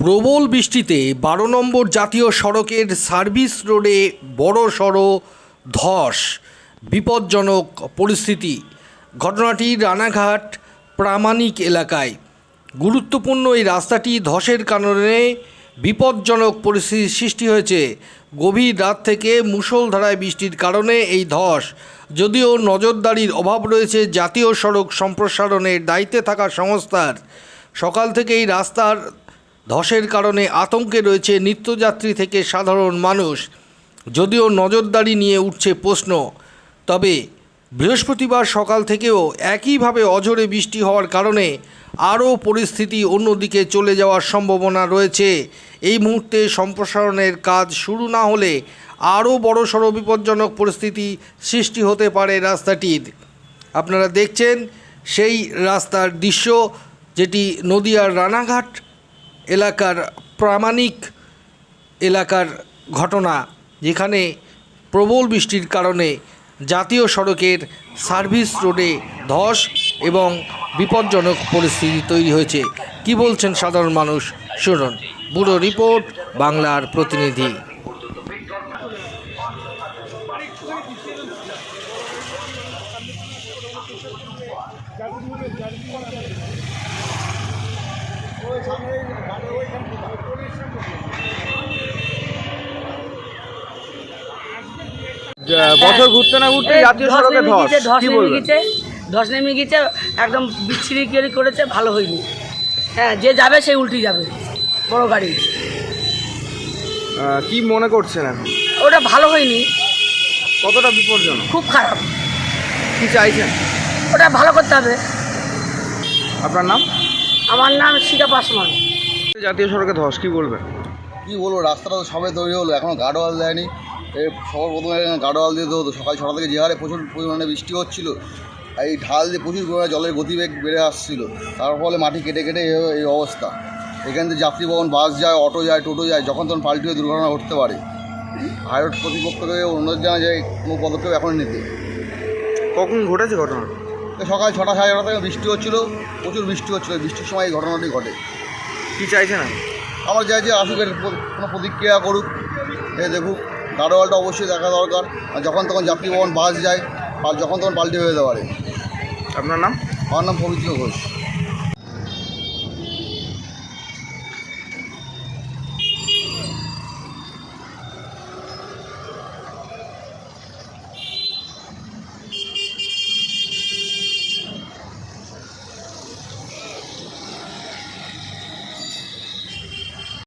প্রবল বৃষ্টিতে বারো নম্বর জাতীয় সড়কের সার্ভিস রোডে বড় সড়ো ধস, বিপজ্জনক পরিস্থিতি। ঘটনাটি রানাঘাট প্রামাণিক এলাকায়। গুরুত্বপূর্ণ এই রাস্তাটি ধসের কারণে বিপজ্জনক পরিস্থিতির সৃষ্টি হয়েছে। গভীর রাত থেকে মুষলধারায় বৃষ্টির কারণে এই ধস, যদিও নজরদারির অভাব রয়েছে, জাতীয় সড়ক সম্প্রসারণের দায়িত্বে থাকা সংস্থার। সকাল থেকে এই রাস্তার ধসের কারণে আতঙ্কে রয়েছে নিত্যযাত্রী থেকে সাধারণ মানুষ। যদিও নজরদারি নিয়ে উঠছে প্রশ্ন। তবে বৃহস্পতিবার সকাল থেকেও একইভাবে অঝোরে বৃষ্টি হওয়ার কারণে আরও পরিস্থিতি অন্যদিকে চলে যাওয়ার সম্ভাবনা রয়েছে। এই মুহূর্তে সম্প্রসারণের কাজ শুরু না হলে আরও বড়সড় বিপজ্জনক পরিস্থিতি সৃষ্টি হতে পারে রাস্তাটির। আপনারা দেখছেন সেই রাস্তার দৃশ্য, যেটি নদিয়ার রানাঘাট এলাকার প্রামাণিক এলাকার ঘটনা যেখানে প্রবল বৃষ্টির কারণে জাতীয় সড়কের সার্ভিস রোডে ধস এবং বিপজ্জনক পরিস্থিতি তৈরি হয়েছে। কি বলছেন সাধারণ মানুষ? শুনুন। বুড়ো রিপোর্ট, বাংলার প্রতিনিধি। বছর ঘুরতে না ঘুরতে জাতীয় সড়কে ধস নেমে গেছে ধস নেমে গেছে একদম বিচ্ছিরি কেরি করেছে ভালো হয়নি। হ্যাঁ যে যাবে সে উল্টে যাবে বড় গাড়ি। কি মনে করছেন এখন? ওটা ভালো হয়নি। কতটা বিপজ্জনক? খুব খারাপ। কি চাইছেন? ওটা ভালো করতে হবে। আপনার নাম? আমার নাম শিকা পাসমান। জাতীয় সড়কে ধস কি বলবেন কী বলব রাস্তাটা তো সবে তৈরি হলো এখনও গার্ডওয়াল দেয়নি। এই সবার প্রথমে গার্ডওয়াল দিতে হতো সকাল ছটা থেকে যে হারে প্রচুর পরিমাণে বৃষ্টি হচ্ছিল এই ঢাল দিয়ে প্রচুর পরিমাণে জলের গতিবেগ বেড়ে আসছিল তার ফলে মাটি কেটে কেটে এই এই অবস্থা। এখান থেকে যাত্রীবহন বাস যায় অটো যায় টোটো যায় যখন তখন পাল্টি হয়ে দুর্ঘটনা ঘটতে পারে। হাইরোড কর্তৃপক্ষকে অনুরোধ জানা যায় কোনো পদক্ষেপ এখন নিতে। কখন ঘটেছে ঘটনা? তো সকাল ছটা সাড়ে ছটা থেকে বৃষ্টি হচ্ছিল প্রচুর বৃষ্টি হচ্ছিল বৃষ্টির সময় এই ঘটনাটি ঘটে। কী চাইছেন না আমার চাই যে আসুক এর কোনো প্রতিক্রিয়া করুক এ দেখুক গাড়োয়ালটা অবশ্যই দেখা দরকার আর যখন তখন যাত্রী ভবন বাস যায় আর যখন তখন পাল্টি হয়ে যেতে পারে আপনার নাম? আমার নাম পবিত্র ঘোষ।